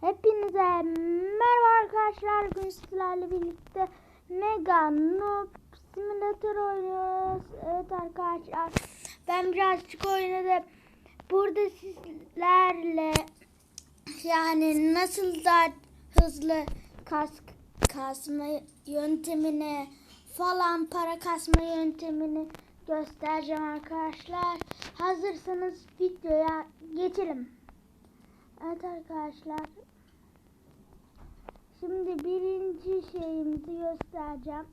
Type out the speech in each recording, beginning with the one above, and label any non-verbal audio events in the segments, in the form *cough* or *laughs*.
Hepinize merhaba arkadaşlar. Bugün sizlerle birlikte Mega Noob Simulator oynuyoruz. Evet arkadaşlar. Ben birazcık oynadım. Burada sizlerle yani nasıl da hızlı kask kasma yöntemini falan para kasma yöntemini göstereceğim arkadaşlar. Hazırsanız videoya geçelim. Evet arkadaşlar. Şimdi birinci şeyimizi göstereceğim.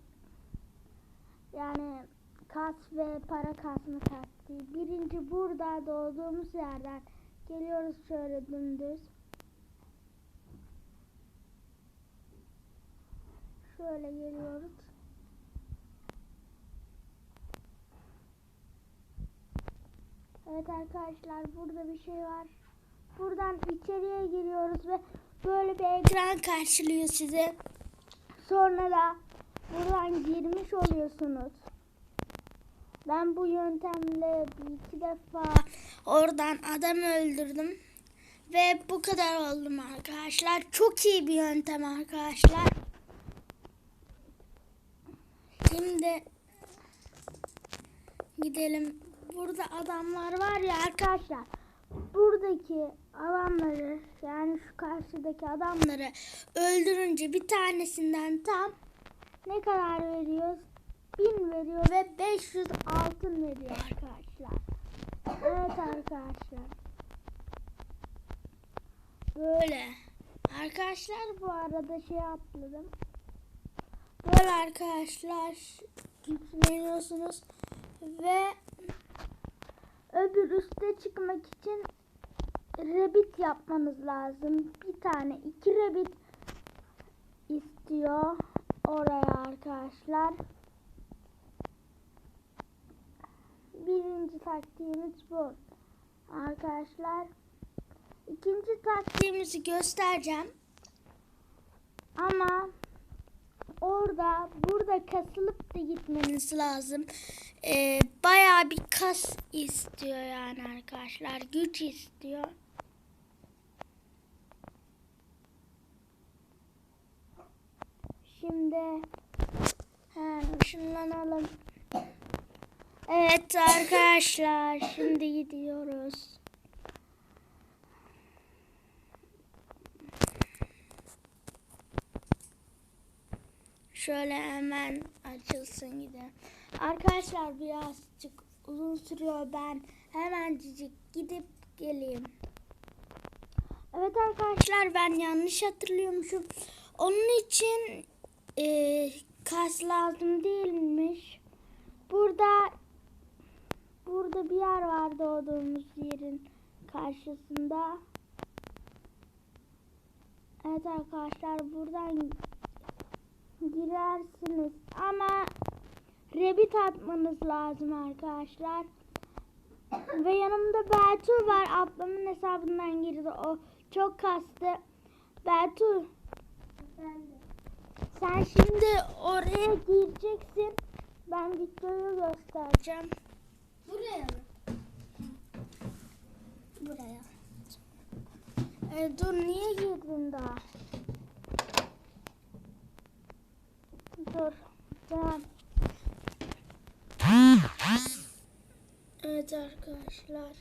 Yani kas ve para kasma taktiği. Birinci burada doğduğumuz yerden geliyoruz şöyle dümdüz. Şöyle geliyoruz. Evet arkadaşlar burada bir şey var. Buradan içeriye giriyoruz ve böyle bir ekran karşılıyor sizi. Sonra da buradan girmiş oluyorsunuz. Ben bu yöntemle bir iki defa oradan adam öldürdüm. Ve bu kadar oldum arkadaşlar. Çok iyi bir yöntem arkadaşlar. Şimdi gidelim. Burada adamlar var ya arkadaşlar. Buradaki adamları yani şu karşıdaki adamları öldürünce bir tanesinden tam ne kadar veriyoruz? 1000 veriyor ve 500 altın veriyor arkadaşlar. Evet arkadaşlar. Böyle. Arkadaşlar bu arada şey atladım. Böyle arkadaşlar güçleniyorsunuz ve öbür üste çıkmak için rebit yapmanız lazım. Bir tane iki rebit istiyor oraya arkadaşlar. Birinci taktiğimiz bu. Arkadaşlar ikinci taktiğimizi göstereceğim. Ama orada burada kasılıp da gitmeniz lazım. Ee, bayağı bir kas istiyor yani arkadaşlar. Güç istiyor. Şimdi hemen ışınlanalım. Evet arkadaşlar şimdi gidiyoruz. Şöyle hemen açılsın gidelim. Arkadaşlar birazcık uzun sürüyor. Ben hemencik gidip geleyim. Evet arkadaşlar ben yanlış hatırlıyormuşum. Onun için e, kas lazım değilmiş. Burada burada bir yer var doğduğumuz yerin karşısında. Evet arkadaşlar buradan girersiniz ama rebit atmanız lazım arkadaşlar. Ve yanımda Bertu var. Ablamın hesabından girdi. O çok kastı. Bertu. Sen şimdi oraya gireceksin. Ben videoyu göstereceğim. Buraya mı? Buraya. E, dur niye girdin daha? Dur. Tamam. Evet arkadaşlar.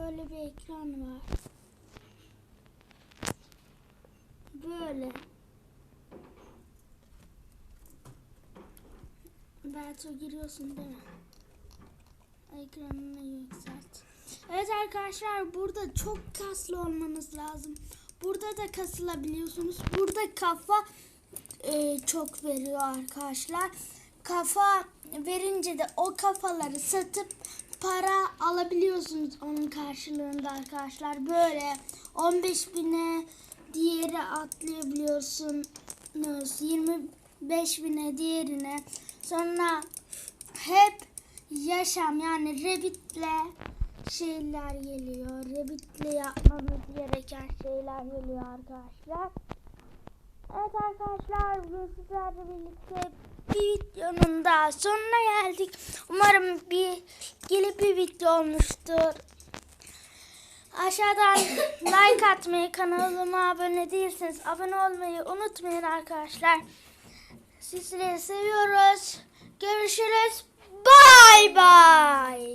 Böyle bir ekran var. Böyle. Berto giriyorsun değil mi? Ekranını yükselt. Evet arkadaşlar burada çok kaslı olmanız lazım. Burada da kasılabiliyorsunuz. Burada kafa e, çok veriyor arkadaşlar. Kafa verince de o kafaları satıp para alabiliyorsunuz onun karşılığında arkadaşlar. Böyle 15 bine diğeri atlayabiliyorsunuz. 25 bine diğerine. Sonra hep yaşam yani Revit'le şeyler geliyor. Revit'le yapmamız gereken şeyler geliyor arkadaşlar. Evet arkadaşlar bugün sizlerle birlikte bir videonun daha sonuna geldik. Umarım bir gelip bir video olmuştur. Aşağıdan *laughs* like atmayı, kanalıma abone değilseniz abone olmayı unutmayın arkadaşlar. Sizleri seviyoruz. Görüşürüz. Bye bye.